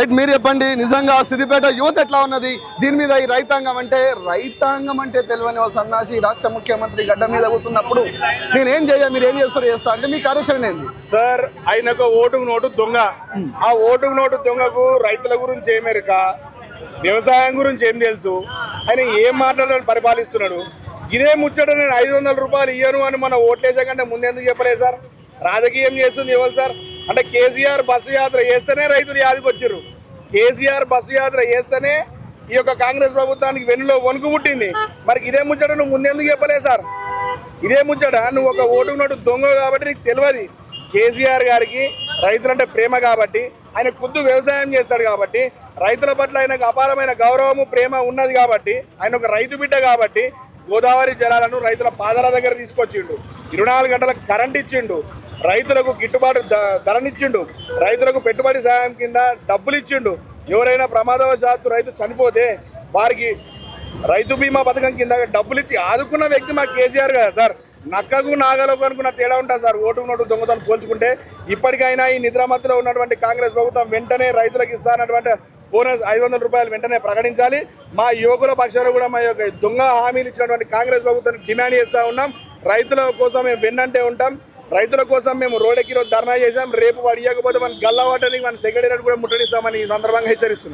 Right మీరు చెప్పండి. నిజంగా సిద్దిపేట యువత ఎట్లా ఉన్నది? దీని మీద ఈ రైతాంగం అంటే రైతాంగం అంటే తెలియని ఓ సన్నాసి రాష్ట్ర ముఖ్యమంత్రి గడ్డ మీద కూర్చున్నప్పుడు నేనేం చేయ మీరు ఏం చేస్తారు చేస్తా అంటే మీ కార్యాచరణ ఏంది? సార్ ఆయనకు ఓటుకు నోటు దొంగ. ఆ ఓటుకు నోటు దొంగకు రైతుల గురించి ఏమెరక వ్యవసాయం గురించి ఏం తెలుసు? ఆయన ఏం మాట్లాడాలని పరిపాలిస్తున్నాడు? ఇదే ముచ్చట నేను ఐదు వందల రూపాయలు ఇయ్యను అని మన ఓట్లేసే కంటే ముందెందుకు చెప్పలేదు సార్? రాజకీయం చేస్తుంది ఎవరు సార్? అంటే కేసీఆర్ బస్సు యాత్ర చేస్తేనే రైతులు యాదికి వచ్చిర్రు. కేసీఆర్ బస్సు యాత్ర చేస్తేనే ఈ యొక్క కాంగ్రెస్ ప్రభుత్వానికి వెన్నులో వణుకు పుట్టింది. మరి ఇదే ముచ్చట నువ్వు ముందెందుకు చెప్పలేదు సార్? ఇదే ముచ్చట నువ్వు ఒక ఓటు నోటు దొంగ కాబట్టి నీకు తెలియదు. కేసీఆర్ గారికి రైతులంటే ప్రేమ కాబట్టి ఆయన ఖుద్దు వ్యవసాయం చేస్తాడు కాబట్టి రైతుల పట్ల ఆయనకు అపారమైన గౌరవము ప్రేమ ఉన్నది కాబట్టి ఆయన ఒక రైతు బిడ్డ కాబట్టి గోదావరి జలాలను రైతుల పాదాల దగ్గర తీసుకొచ్చిండు. ఇరవై నాలుగు గంటలకు కరెంట్ ఇచ్చిండు. రైతులకు గిట్టుబాటు ధ- ధరనిచ్చిండు. రైతులకు పెట్టుబడి సాయం కింద డబ్బులు ఇచ్చిండు ఎవరైనా ప్రమాదవశాత్తు రైతు చనిపోతే వారికి రైతు బీమా పథకం కింద డబ్బులు ఇచ్చి ఆదుకున్న వ్యక్తి మా కేసీఆర్ కదా సార్. నక్కకు నాగలకు అనుకున్న తేడా ఉంటుంది సార్. ఓటు నోటు దొంగతనం పోల్చుకుంటే ఇప్పటికైనా ఈ నిద్రామత్తులో ఉన్నటువంటి కాంగ్రెస్ ప్రభుత్వం వెంటనే రైతులకు ఇస్తానటువంటి బోనస్ ఐదు వందల రూపాయలు వెంటనే ప్రకటించాలి. మా యువకుల పక్షాన కూడా మా యొక్క దొంగ హామీలు ఇచ్చినటువంటి కాంగ్రెస్ ప్రభుత్వాన్ని డిమాండ్ చేస్తూ ఉన్నాం. రైతుల కోసం మేము వెన్నంటే ఉంటాం. రైతుల కోసం మేము రోడ్డెక్కి ఈరోజు ధర్నా చేశాం. రేపు వాడు ఇవ్వకపోతే మన గల్లా వాటానికి మన సెక్రటరీ కూడా ముట్టడిస్తామని ఈ సందర్భంగా హెచ్చరిస్తున్నాం.